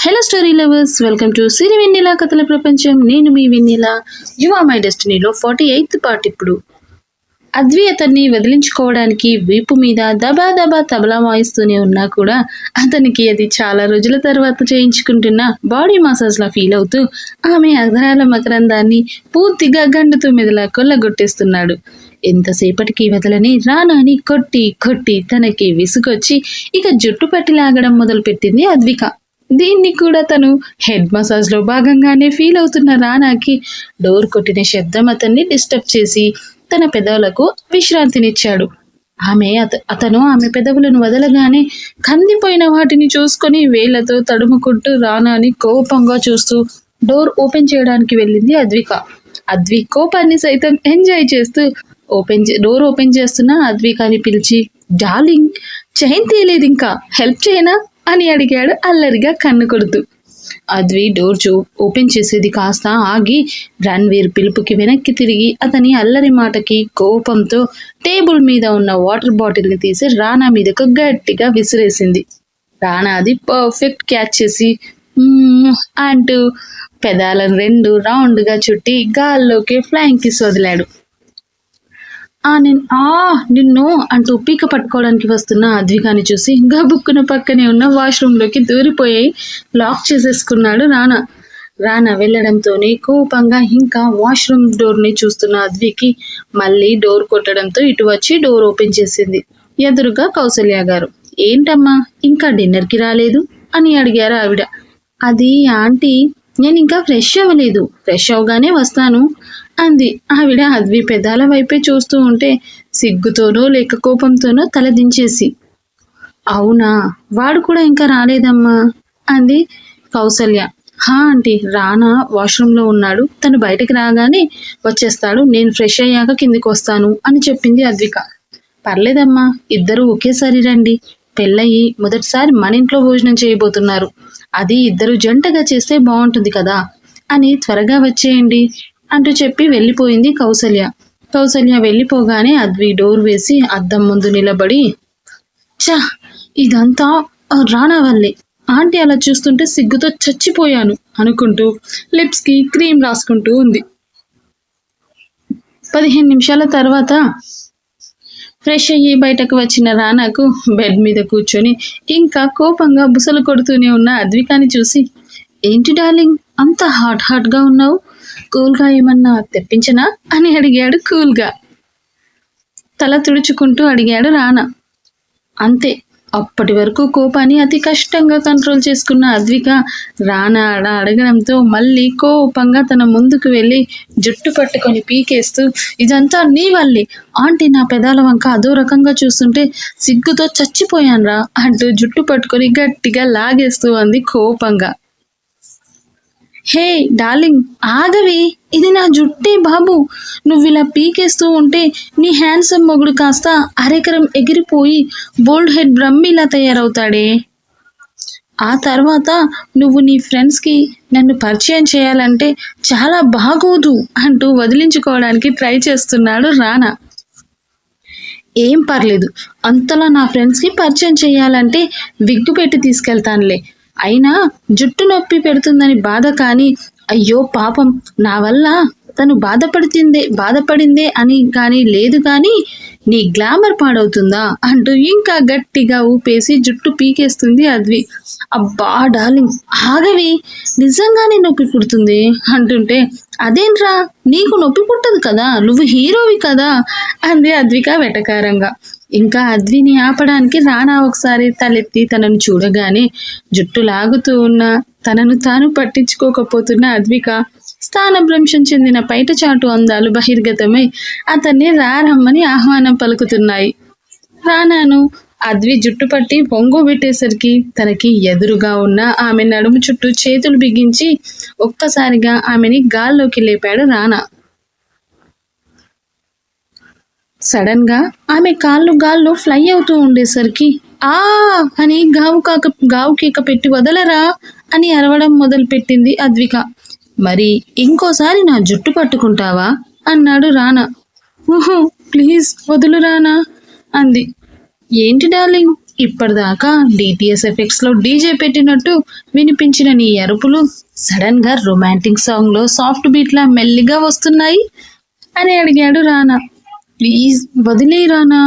Hello story lovers welcome to Siri Vennela కథల ప్రపంచం నేను మీ వెన్నెలా యు ఆర్ మై డెస్టినీలో ఫార్టీ ఎయిత్ పార్ట్ ఇప్పుడు అద్వి అతన్ని వదిలించుకోవడానికి వీపు మీద దబా దబా తబలా వాయిస్తూనే ఉన్నా కూడా అతనికి అది చాలా రోజుల తర్వాత చేయించుకుంటున్న బాడీ మసాజ్లా ఫీల్ అవుతూ ఆమె అధరాల మకరందాన్ని పూర్తిగా గండుతూ మెదలా కొల్లగొట్టేస్తున్నాడు ఎంతసేపటికి వదలని రానాని కొట్టి కొట్టి తనకి విసుగొచ్చి ఇక జుట్టు పట్టి లాగడం మొదలుపెట్టింది అద్విక దీన్ని కూడా తను హెడ్ మసాజ్లో భాగంగానే ఫీల్ అవుతున్న రానాకి డోర్ కొట్టిన శబ్దం అతన్ని డిస్టర్బ్ చేసి తన పెదవులకు విశ్రాంతినిచ్చాడు. ఆమె అత అతను ఆమె పెదవులను వదలగానే కందిపోయిన వాటిని చూసుకొని వేళ్ళతో తడుముకుంటూ రానాని కోపంగా చూస్తూ డోర్ ఓపెన్ చేయడానికి వెళ్ళింది అద్విక. అద్వి కోపాన్ని సైతం ఎంజాయ్ చేస్తూ ఓపెన్ చే- డోర్ ఓపెన్ చేస్తున్న అద్వికాని పిలిచి డార్లింగ్ చైన్ తీయలేదు ఇంకా హెల్ప్ చేయనా? అని అడిగాడు అల్లరిగా కన్ను కొడుతూ. అద్వి డోర్ చూ ఓపెన్ చేసేది కాస్త ఆగి రణ్వీర్ పిలుపుకి వెనక్కి తిరిగి అతని అల్లరి మాటకి కోపంతో టేబుల్ మీద ఉన్న వాటర్ బాటిల్ని తీసి రానా మీదకు గట్టిగా విసిరేసింది. రానా అది పర్ఫెక్ట్ క్యాచ్ చేసి అంటూ పెదాలను రెండు రౌండ్గా చుట్టి గాల్లోకి ఫ్లయింగ్ కిస్ వదిలాడు ఆ నేను ఆ నిన్ను అంటూ పీక పట్టుకోవడానికి వస్తున్న అద్వికాని చూసి గబుక్కున పక్కనే ఉన్న వాష్రూమ్లోకి దూరిపోయి లాక్ చేసేసుకున్నాడు రానా. రానా వెళ్ళడంతోనే కోపంగా ఇంకా వాష్రూమ్ డోర్ని చూస్తున్న అద్వికి మళ్ళీ డోర్ కొట్టడంతో ఇటు వచ్చి డోర్ ఓపెన్ చేసింది. ఎదురుగా కౌసల్య గారు ఏంటమ్మా ఇంకా డిన్నర్కి రాలేదు? అని అడిగారు ఆవిడ. అది ఆంటీ నేను ఇంకా ఫ్రెష్ అవ్వలేదు. ఫ్రెష్ అవగానే వస్తాను. అంది. ఆవిడ అద్వి పెదాల వైపే చూస్తూ ఉంటే సిగ్గుతోనో లేక కోపంతోనో తలదించేసి అవునా? వాడు కూడా ఇంకా రాలేదమ్మా? అంది కౌసల్య. హా ఆంటీ రానా? వాష్రూమ్లో ఉన్నాడు. తను బయటకు రాగానే వచ్చేస్తాడు. నేను ఫ్రెష్ అయ్యాక కిందికి వస్తాను అని చెప్పింది అద్విక. పర్లేదమ్మా ఇద్దరు ఒకేసారి రండి. పెళ్ళయి మొదటిసారి మన ఇంట్లో భోజనం చేయబోతున్నారు. అది ఇద్దరు జంటగా చేస్తే బాగుంటుంది కదా అని త్వరగా వచ్చేయండి. అంటూ చెప్పి వెళ్ళిపోయింది కౌసల్య. కౌసల్య వెళ్ళిపోగానే అద్వి డోర్ వేసి అద్దం ముందు నిలబడి చా ఇదంతా రానా వల్లే. ఆంటీ అలా చూస్తుంటే సిగ్గుతో చచ్చిపోయాను అనుకుంటూ లిప్స్కి క్రీమ్ రాసుకుంటూ ఉంది. పదిహేను నిమిషాల తర్వాత ఫ్రెష్ అయ్యి బయటకు వచ్చిన రానాకు బెడ్ మీద కూర్చొని ఇంకా కోపంగా బుసలు కొడుతూనే ఉన్న అద్వికాని చూసి ఏంటి డార్లింగ్ అంత హాట్ హాట్గా ఉన్నావు? కూల్గా ఏమన్నా తెప్పించనా? అని అడిగాడు కూల్గా. తల తుడుచుకుంటూ అడిగాడు రానా. అంతే అప్పటి వరకు కోపాన్ని అతి కష్టంగా కంట్రోల్ చేసుకున్న అద్విక రానా అడ అడగడంతో మళ్ళీ కోపంగా తన ముందుకు వెళ్ళి జుట్టు పట్టుకొని పీకేస్తూ ఇదంతా నీ వల్లే. ఆంటీ నా పెదాల వంక అదో రకంగా చూస్తుంటే సిగ్గుతో చచ్చిపోయాన్రా అంటూ జుట్టు పట్టుకొని గట్టిగా లాగేస్తూ అంది కోపంగా. హే డార్లింగ్ ఆగవి ఇది నా జుట్టే బాబు. నువ్వు ఇలా పీకేస్తూ ఉంటే నీ హ్యాండ్సమ్ మొగుడు కాస్త అరెకరం ఎగిరిపోయి బోల్డ్ హెడ్ బ్రహ్మిలా తయారవుతాడే. ఆ తర్వాత నువ్వు నీ ఫ్రెండ్స్కి నన్ను పరిచయం చేయాలంటే చాలా బాగోదు అంటూ వదిలించుకోవడానికి ట్రై చేస్తున్నాడు రానా. ఏం పర్లేదు అంతలా నా ఫ్రెండ్స్కి పరిచయం చేయాలంటే విగ్గు పెట్టి తీసుకెళ్తానులే. అయినా జుట్టు నొప్పి పెడుతుందని బాధ కానీ అయ్యో పాపం నా వల్ల తను బాధపడుతుందే బాధపడిందే అని కానీ లేదు కానీ నీ గ్లామర్ పాడవుతుందా? అంటూ ఇంకా గట్టిగా ఊపేసి జుట్టు పీకేస్తుంది అద్వి. అబ్బా డార్లింగ్ ఆగవి నిజంగానే నొప్పి పుడుతుంది అంటుంటే అదేంట్రా నీకు నొప్పి పుట్టదు కదా నువ్వు హీరోవి కదా అంది అద్విక వెటకారంగా. ఇంకా అద్విని ఆపడానికి రానా ఒకసారి తలెత్తి తనను చూడగానే జుట్టు లాగుతూ ఉన్న తనను తాను పట్టించుకోకపోతున్న అద్విక స్థానభ్రంశం చెందిన పైటచాటు అందాలు బహిర్గతమై అతన్ని రారమ్మని ఆహ్వానం పలుకుతున్నాయి. రానాను అద్వి జుట్టు పట్టి పొంగు పెట్టేసరికి తనకి ఎదురుగా ఉన్న ఆమె నడుము చుట్టూ చేతులు బిగించి ఒక్కసారిగా ఆమెని గాల్లోకి లేపాడు రానా సడన్గా ఆమె కాళ్ళు గాల్లో ఫ్లై అవుతూ ఉండేసరికి ఆ! అని గావు కాక గావు కేక పెట్టి వదలరా అని అరవడం మొదలుపెట్టింది అద్విక. మరి ఇంకోసారి నా జుట్టు పట్టుకుంటావా? అన్నాడు రానా. ఊహో ప్లీజ్ వదులు రానా? అంది. ఏంటి డార్లింగ్ ఇప్పటిదాకా డిటిఎస్ ఎఫెక్ట్స్లో డీజే పెట్టినట్టు వినిపించిన నీ అరుపులు సడన్గా రొమాంటిక్ సాంగ్లో సాఫ్ట్ బీట్లా మెల్లిగా వస్తున్నాయి? అని అడిగాడు రానా. ప్లీజ్ వదిలే రానా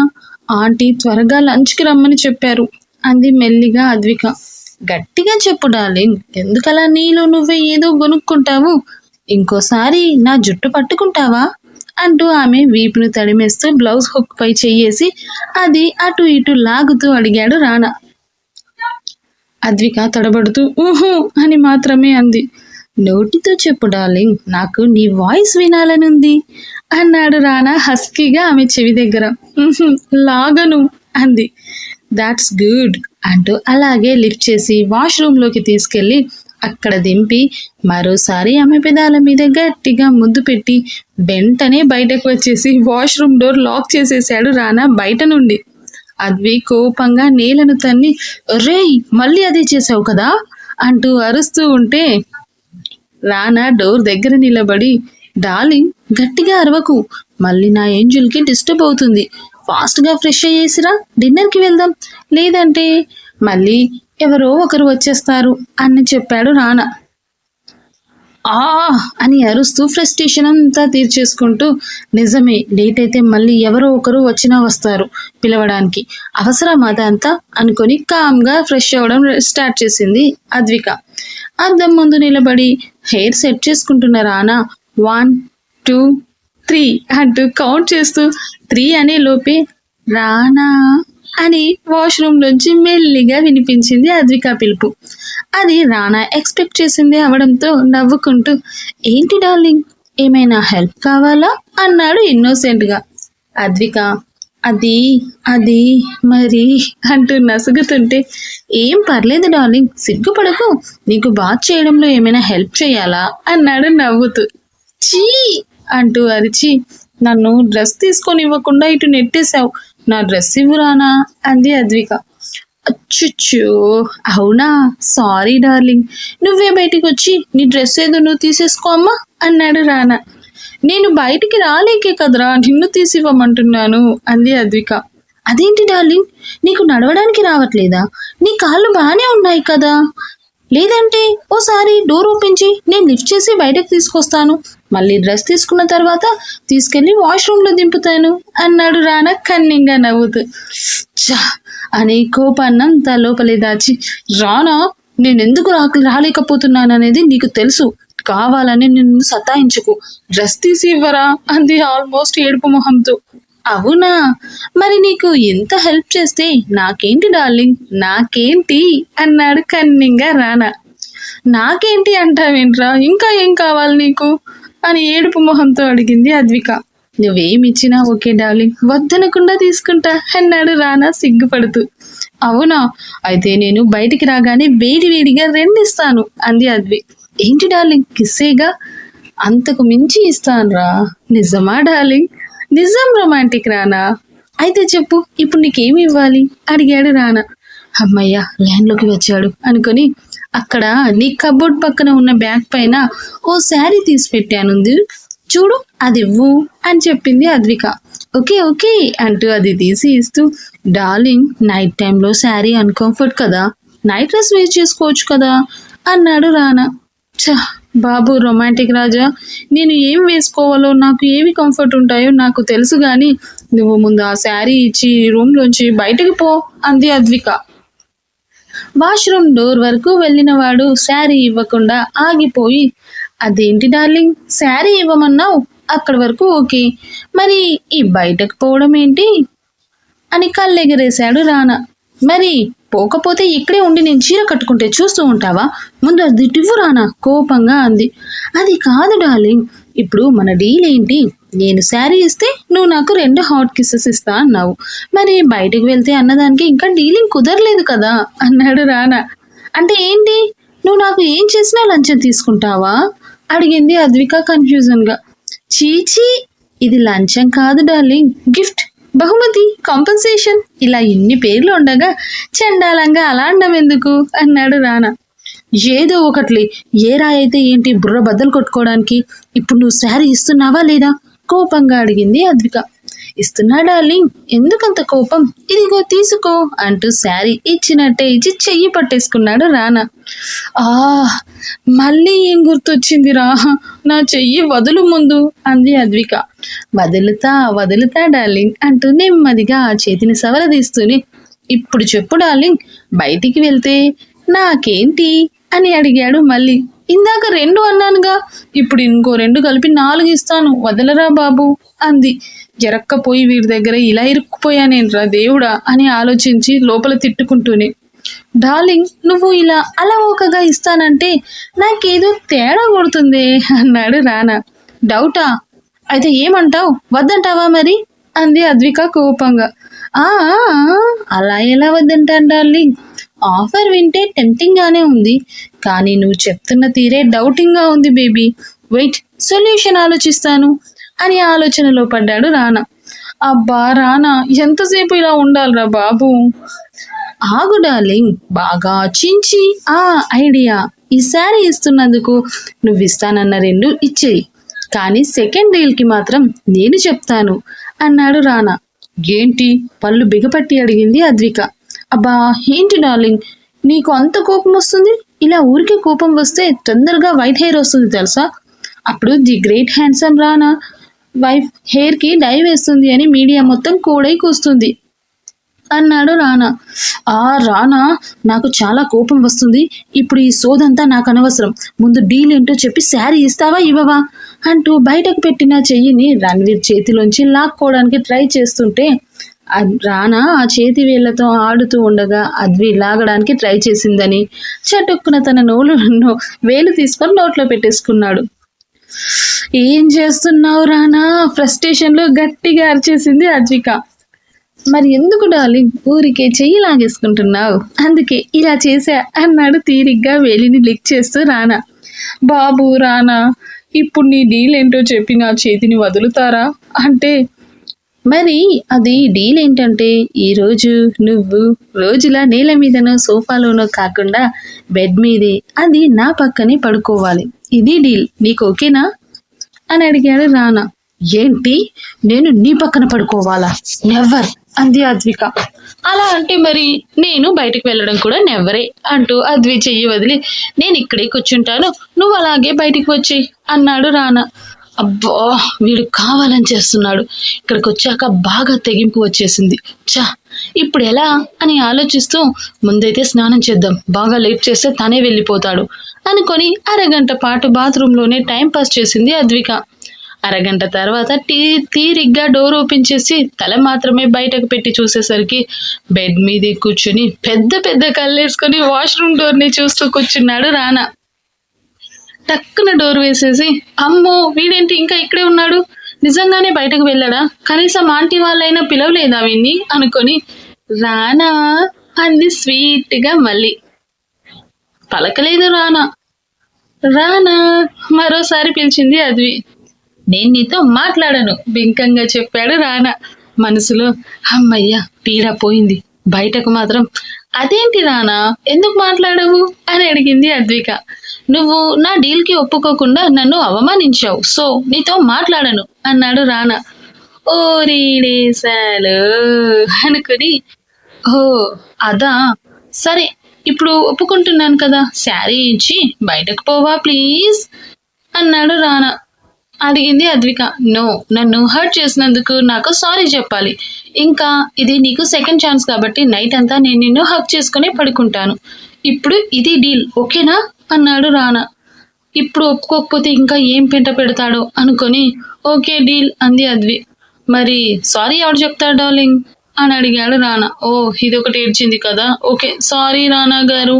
ఆంటీ త్వరగా లంచ్కి రమ్మని చెప్పారు. అంది మెల్లిగా అద్విక. గట్టిగా చెప్పు డార్లింగ్. ఎందుకలా నీలో నువ్వే ఏదో కొనుక్కుంటావు ఇంకోసారి నా జుట్టు పట్టుకుంటావా? అంటూ ఆమె వీపును తడిమేస్తూ బ్లౌజ్ హుక్ పై చెయ్యేసి అది అటు ఇటు లాగుతూ అడిగాడు రానా. అద్విక తడబడుతూ ఊహు అని మాత్రమే అంది. నోటితో చెప్పు డార్లింగ్. నాకు నీ వాయిస్ వినాలనుంది అన్నాడు రానా హస్కీగా ఆమె చెవి దగ్గర. లాగను అంది. దాట్స్ గుడ్ అంటూ అలాగే లిఫ్ట్ చేసి వాష్రూమ్లోకి తీసుకెళ్ళి అక్కడ దింపి మరోసారి ఆమె పెదాల మీద గట్టిగా ముద్దు పెట్టి వెంటనే బయటకు వచ్చేసి వాష్రూమ్ డోర్ లాక్ చేసేసాడు రానా బయట నుండి. అద్వి కోపంగా నేలను తన్ని రే మళ్ళీ అదే చేసావు కదా? అంటూ అరుస్తూ ఉంటే రానా డోర్ దగ్గర నిలబడి డార్లింగ్ గట్టిగా అరవకు. మళ్ళీ నా ఏంజల్కి డిస్టర్బ్ అవుతుంది. ఫాస్ట్గా ఫ్రెష్ అయ్యేసిరా. డిన్నర్కి వెళ్దాం. లేదంటే మళ్ళీ ఎవరో ఒకరు వచ్చేస్తారు అని చెప్పాడు రానా. ఆ అని అరుస్తూ ఫ్రస్ట్రేషన్ అంతా తీర్చేసుకుంటూ నిజమే లేట్ అయితే మళ్ళీ ఎవరో ఒకరు వచ్చినా వస్తారు పిలవడానికి. అవసరం అదంతా? అనుకొని కామ్గా ఫ్రెష్ అవ్వడం స్టార్ట్ చేసింది అద్విక. అద్దం ముందు నిలబడి హెయిర్ సెట్ చేసుకుంటున్న రానా. వన్ టూ త్రీ అంటూ కౌంట్ చేస్తూ త్రీ అనే లోపే రానా అని వాష్రూమ్ నుంచి మెల్లిగా వినిపించింది అద్విక పిలుపు. అది రానా ఎక్స్పెక్ట్ చేసింది అవడంతో నవ్వుకుంటూ ఏంటి డార్లింగ్? ఏమైనా హెల్ప్ కావాలా? అన్నాడు ఇన్నోసెంట్గా అద్విక అది అది మరి అంటూ నసుగుతుంటే ఏం పర్లేదు డార్లింగ్ సిగ్గుపడకు. నీకు బాత్ చేయడంలో ఏమైనా హెల్ప్ చేయాలా? అన్నాడు నవ్వుతూ. చీ! అంటూ అరిచి నన్ను డ్రెస్ తీసుకొని ఇవ్వకుండా ఇటు నెట్టేశావు. నా డ్రెస్ ఇవ్వురానా? అంది అద్విక. అచ్చుచ్చో అవునా? Sorry darling. నువ్వే బయటికి వచ్చి నీ డ్రెస్ ఏదో నువ్వు తీసేసుకో అమ్మా అన్నాడు రానా. నేను బయటికి రాలేకే కదరా నిన్ను తీసివ్వమంటున్నాను అంది అద్విక. అదేంటి డార్లింగ్? నీకు నడవడానికి రావట్లేదా? నీ కాళ్ళు బాగానే ఉన్నాయి కదా. లేదంటే ఓసారి డోర్ ఓపెన్ చేయి నేను లిఫ్ట్ చేసి బయటకు తీసుకొస్తాను. మళ్ళీ డ్రెస్ తీసుకున్న తర్వాత తీసుకెళ్ళి వాష్రూమ్లో దింపుతాను అన్నాడు రానా కన్నింగా నవ్వుతూ. చా అని కోపాన్నంతా లోపలే దాచి. రానా నేను ఎందుకు రా రాలేకపోతున్నాను అనేది నీకు తెలుసు. కావాలని నిన్ను సతాయించుకు. డ్రెస్ తీసి ఇవ్వరా అంది ఆల్మోస్ట్ ఏడుపు మొహంతో. అవునా? మరి నీకు ఎంత హెల్ప్ చేస్తే నాకేంటి డార్లింగ్? నాకేంటి? అన్నాడు కన్నింగా రానా. నాకేంటి అంటావేంట్రా? ఇంకా ఏం కావాలి నీకు? అని ఏడుపు మొహంతో అడిగింది అద్విక. నువ్వేమిచ్చినా ఓకే డార్లింగ్. వద్దనకుండా తీసుకుంటా అన్నాడు రానా సిగ్గుపడుతూ. అవునా? అయితే నేను బయటికి రాగానే వేడి వేడిగా రెండిస్తాను అంది అద్వి. ఏంటి డార్లింగ్? కిస్సేగా? అంతకు మించి ఇస్తానురా. నిజమా డార్లింగ్? నిజం రొమాంటిక్ రానా? అయితే చెప్పు ఇప్పుడు నీకేమి ఇవ్వాలి? అడిగాడు రానా. అమ్మయ్య ల్యాండ్లోకి వచ్చాడు అనుకొని అక్కడ నీ కబోర్డ్ పక్కన ఉన్న బ్యాగ్ పైన ఓ శారీ తీసి పెట్టానుంది. చూడు అది ఇవ్వు అని చెప్పింది అద్విక. ఓకే ఓకే అంటూ అది తీసి ఇస్తూ డార్లింగ్ నైట్ టైంలో శారీ అన్కంఫర్ట్ కదా? నైట్ డ్రెస్ వేర్ చేసుకోవచ్చు కదా? అన్నాడు రానా. ఛ బాబు రొమాంటిక్ రాజా. నేను ఏం వేసుకోవాలో నాకు ఏవి కంఫర్ట్ ఉంటాయో నాకు తెలుసు కానీ నువ్వు ముందు ఆ శారీ ఇచ్చి రూమ్లోంచి బయటకు పో అంది అద్విక. వాష్రూమ్ డోర్ వరకు వెళ్ళిన వాడు శారీ ఇవ్వకుండా ఆగిపోయి అదేంటి డార్లింగ్ శారీ ఇవ్వమన్నావు? అక్కడి వరకు ఓకే. మరి ఈ బయటకు పోవడం ఏంటి అని కళ్ళెగరేశాడు రానా. మరి పోకపోతే ఇక్కడే ఉండి నేను చీర కట్టుకుంటే చూస్తూ ఉంటావా? ముందు అది ఇవ్వు రానా? కోపంగా అంది. అది కాదు డార్లింగ్. ఇప్పుడు మన డీల్ ఏంటి? నేను శారీ ఇస్తే నువ్వు నాకు రెండు హాట్ కిస్సెస్ ఇస్తా అన్నావు. మరి బయటకు వెళ్తే అన్నదానికి ఇంకా డీలింగ్ కుదరలేదు కదా? అన్నాడు రానా. అంటే ఏంటి? నువ్వు నాకు ఏం చేసినా లంచం తీసుకుంటావా? అడిగింది అద్విక కన్ఫ్యూజన్గా చీచీ ఇది లంచం కాదు డార్లింగ్. గిఫ్ట్ బహుమతి కాంపన్సేషన్ ఇలా ఎన్ని పేర్లు ఉండగా చండాలంగా అలా అనడం ఎందుకు? అన్నాడు రానా. ఏదో ఒకట్లే ఏ రాయైతే అయితే ఏంటి బుర్ర బద్దలు కొట్టుకోవడానికి? ఇప్పుడు నువ్వు శారీ ఇస్తున్నావా లేదా? కోపంగా అడిగింది అద్విక. ఇస్తున్నా డార్లింగ్ ఎందుకంత కోపం? ఇదిగో తీసుకో అంటూ శారీ ఇచ్చినట్టే ఇచ్చి చెయ్యి పట్టేసుకున్నాడు రానా. ఆ మళ్ళీ ఏం గుర్తొచ్చిందిరా? నా చెయ్యి వదులు ముందు అంది అద్విక. వదులుతా వదులుతా డార్లింగ్ అంటూ నెమ్మదిగా ఆ చేతిని సవరదీస్తూనే ఇప్పుడు చెప్పు డార్లింగ్ బయటికి వెళ్తే నాకేంటి? అని అడిగాడు మళ్ళీ. ఇందాక రెండు అన్నానుగా ఇప్పుడు ఇంకో రెండు కలిపి నాలుగు ఇస్తాను వదలరా బాబు? అంది. జరక్కపోయి వీరి దగ్గర ఇలా ఇరుక్కుపోయానేంట్రా దేవుడా? అని ఆలోచించి లోపల తిట్టుకుంటూనే. డార్లింగ్ నువ్వు ఇలా అలవోకగా ఇస్తానంటే నాకేదో తేడా కొడుతుంది? అన్నాడు రానా. డౌటా? అయితే ఏమంటావు? వద్దంటావా మరి? అంది అద్విక కోపంగా. ఆ అలా ఎలా వద్దంటాను డార్లింగ్? ఆఫర్ వింటే టెంప్టింగ్గానే ఉంది. కానీ నువ్వు చెప్తున్న తీరే డౌటింగ్గా ఉంది బేబీ. వెయిట్ సొల్యూషన్ ఆలోచిస్తాను అని ఆలోచనలో పడ్డాడు రానా. అబ్బా రానా ఎంతసేపు ఇలా ఉండాలిరా బాబు? ఆగు డార్లింగ్ బాగా చించి ఆ ఐడియా. ఈ ఇస్తున్నందుకు నువ్వు ఇస్తానన్న రెండు ఇచ్చేయి. కానీ సెకండ్ డీల్కి మాత్రం నేను చెప్తాను అన్నాడు రానా. ఏంటి? పళ్ళు బిగపట్టి అడిగింది అద్విక. అబ్బా ఏంటి డార్లింగ్? నీకు అంత కోపం వస్తుంది? ఇలా ఊరికే కోపం వస్తే తొందరగా వైట్ హెయిర్ వస్తుంది తెలుసా? అప్పుడు the great handsome Rana wife హెయిర్కి డై వేస్తుంది అని మీడియా మొత్తం కూడై కూస్తుంది. అన్నాడు రానా. ఆ రానా నాకు చాలా కోపం వస్తుంది. ఇప్పుడు ఈ సోదంతా నాకు అనవసరం. ముందు డీల్ ఏంటో చెప్పి శారీ ఇస్తావా ఇవ్వవా? అంటూ బయటకు పెట్టిన చెయ్యిని రణ్వీర్ చేతిలోంచి లాక్కోవడానికి ట్రై చేస్తుంటే రానా ఆ చేతి వేళ్ళతో ఆడుతూ ఉండగా అద్వి లాగడానికి ట్రై చేసిందని చటుక్కున తన నోలు వేలు తీసుకొని నోట్లో పెట్టేసుకున్నాడు. ఏం చేస్తున్నావు రానా? ఫ్రస్ట్రేషన్లో గట్టిగా అరిచేసింది అద్విక. మరి ఎందుకు డార్లింగ్? ఊరికే చెయ్యి లాగేసుకుంటున్నావు. అందుకే ఇలా చేశా అన్నాడు తీరిగ్గా వేలిని లిక్ చేస్తూ రానా. బాబు రానా ఇప్పుడు నీ డీల్ ఏంటో చెప్పి నా చేతిని వదులుతారా? అంటే మరి అది డీల్ ఏంటంటే ఈరోజు నువ్వు రోజులా నేల మీదనో సోఫాలోనో కాకుండా బెడ్ మీదే అది నా పక్కనే పడుకోవాలి. ఇది డీల్. నీకు ఓకేనా? అని అడిగాడు రానా. ఏంటి? నేను నీ పక్కన పడుకోవాలా? నెవర్ అంది అద్విక. అలా అంటే మరి నేను బయటికి వెళ్ళడం కూడా నెవ్వరే అంటూ అద్వి చెయ్యి వదిలి నేను ఇక్కడే కూర్చుంటాను నువ్వు అలాగే బయటికి వచ్చి అన్నాడు రానా. అబ్బో వీడు కావాలని చేస్తున్నాడు. ఇక్కడికి వచ్చాక బాగా తెగింపు వచ్చేసింది. చా ఇప్పుడు ఎలా? అని ఆలోచిస్తూ ముందైతే స్నానం చేద్దాం బాగా లేట్ చేస్తే తనే వెళ్ళిపోతాడు అనుకొని అరగంట పాటు బాత్రూంలోనే టైం పాస్ చేసింది అద్విక. అరగంట తర్వాత టీ తీరిగ్గా డోర్ ఓపెన్ చేసి తల మాత్రమే బయటకు పెట్టి చూసేసరికి బెడ్ మీద కూర్చుని పెద్ద పెద్ద కళ్ళేసుకొని వాష్రూమ్ డోర్ని చూస్తూ కూర్చున్నాడు రానా. టక్కున డోర్ వేసేసి అమ్మో వీడేంటి ఇంకా ఇక్కడే ఉన్నాడు? నిజంగానే బయటకు వెళ్ళాడా? కనీసం ఆంటీ వాళ్ళైనా పిలవలేదా వీణ్ణి? అనుకొని రానా అంది స్వీట్గా మళ్ళీ. పలకలేదు రానా. రానా మరోసారి పిలిచింది అద్వి. నేను నీతో మాట్లాడను బింకంగా చెప్పాడు రానా. మనసులో అమ్మయ్య పీడ పోయింది. బయటకు మాత్రం అదేంటి రానా ఎందుకు మాట్లాడవు? అని అడిగింది అద్విక. నువ్వు నా డీల్కి ఒప్పుకోకుండా నన్ను అవమానించావు సో నీతో మాట్లాడను అన్నాడు రానా. ఓ రీడేశాలు అనుకుని ఓ అదా సరే ఇప్పుడు ఒప్పుకుంటున్నాను కదా శారీ ఇచ్చి బయటకు పోవా ప్లీజ్ అన్నాడు రానా. అడిగింది అద్విక. నో నన్ను హర్ట్ చేసినందుకు నాకు సారీ చెప్పాలి. ఇంకా ఇది నీకు సెకండ్ ఛాన్స్ కాబట్టి నైట్ అంతా నేను నిన్ను హక్ చేసుకుని పడుకుంటాను. ఇప్పుడు ఇది డీల్ ఓకేనా? అన్నాడు రానా ఇప్పుడు ఒప్పుకోకపోతే ఇంకా ఏం పెంట పెడతాడో? అనుకొని ఓకే డీల్ అంది అద్వి. మరి సారీ ఎవడు చెప్తాడు డార్లింగ్ అని అడిగాడు రానా ఓ ఇది ఒకటి ఏడ్చింది కదా. ఓకే సారీ రానా గారు.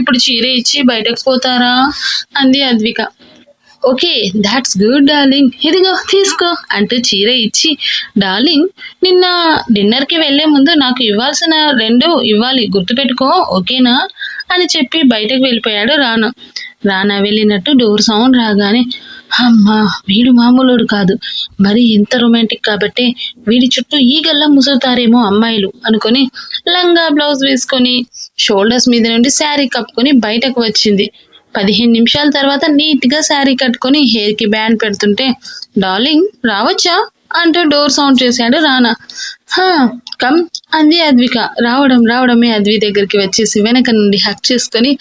ఇప్పుడు చీర ఇచ్చి బయటకు పోతారా? అంది Advika. Okay that's good darling ఇదిగో తీసుకో అంటూ చీర ఇచ్చి డార్లింగ్ నిన్న డిన్నర్కి వెళ్ళే ముందు నాకు ఇవ్వాల్సిన రెండు ఇవ్వాలి. గుర్తుపెట్టుకో ఓకేనా? అని చెప్పి బయటకు వెళ్ళిపోయాడు రానా. రానా వెళ్ళినట్టు డోర్ సౌండ్ రాగానే అమ్మా వీడు మామూలుడు కాదు. మరి ఇంత రొమాంటిక్ కాబట్టి వీడి చుట్టూ ఈగల్లా ముసురుతారేమో అమ్మాయిలు అనుకొని లంగా బ్లౌజ్ వేసుకొని షోల్డర్స్ మీద నుండి శారీ కప్పుకొని బయటకు వచ్చింది. పదిహేను నిమిషాల తర్వాత నీట్గా శారీ కట్టుకొని హెయిర్కి బ్యాండ్ పెడుతుంటే డార్లింగ్ రావచ్చా? అంటూ డోర్ సౌండ్ చేశాడు రానా. కమ్ అంది అద్విక. రావడం రావడమే అద్వి దగ్గరికి వచ్చేసి వెనక నుండి హక్ చేసుకొని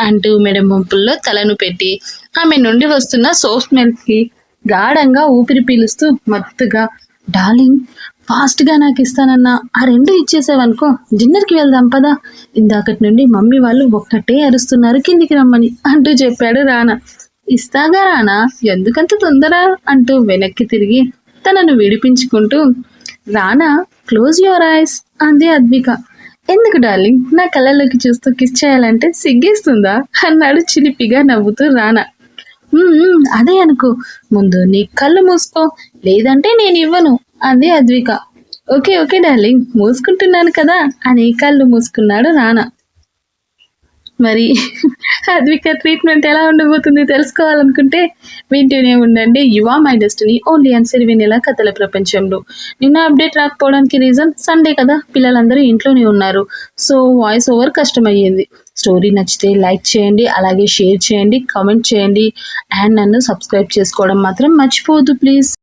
అంటూ మెడ మొంపుల్లో తలను పెట్టి ఆమె నుండి వస్తున్న సోప్ స్మెల్కి గాఢంగా ఊపిరి పీలుస్తూ మత్తుగా డార్లింగ్ ఫాస్ట్గా నాకు ఇస్తానన్నా ఆ రెండు ఇచ్చేసావనుకో డిన్నర్కి వెళ్దాం పదా. ఇందాకటి నుండి మమ్మీ వాళ్ళు ఒక్కటే అరుస్తున్నారు కిందికి రమ్మని అంటూ చెప్పాడు రానా. ఇస్తాగా రానా? ఎందుకంత తొందర? అంటూ వెనక్కి తిరిగి తనను విడిపించుకుంటూ రానా క్లోజ్ యువర్ ఐస్ అంది అద్విక. ఎందుకు డార్లింగ్? నా కళ్ళలోకి చూస్తూ కిస్ చేయాలంటే సిగ్గేస్తుందా? అన్నాడు చిలిపిగా నవ్వుతూ రానా. అదే అనుకో. ముందు నీ కళ్ళు మూసుకో. లేదంటే నేను ఇవ్వను. అంది అద్విక. Okay okay darling. మూసుకుంటున్నాను కదా. అని కళ్ళు మూసుకున్నాడు రానా మరి అద్విక ట్రీట్మెంట్ ఎలా ఉండబోతుంది తెలుసుకోవాలనుకుంటే వింటూనే ఉండండి. You are my destiny only and Sirivennela కథల ప్రపంచంలో. నిన్న అప్డేట్ రాకపోవడానికి రీజన్ సండే కదా. పిల్లలందరూ ఇంట్లోనే ఉన్నారు. సో వాయిస్ ఓవర్ కష్టమయ్యింది. స్టోరీ నచ్చితే లైక్ చేయండి అలాగే షేర్ చేయండి కామెంట్ చేయండి అండ్ నన్ను సబ్స్క్రైబ్ చేసుకోవడం మాత్రం మర్చిపోవద్దు ప్లీజ్.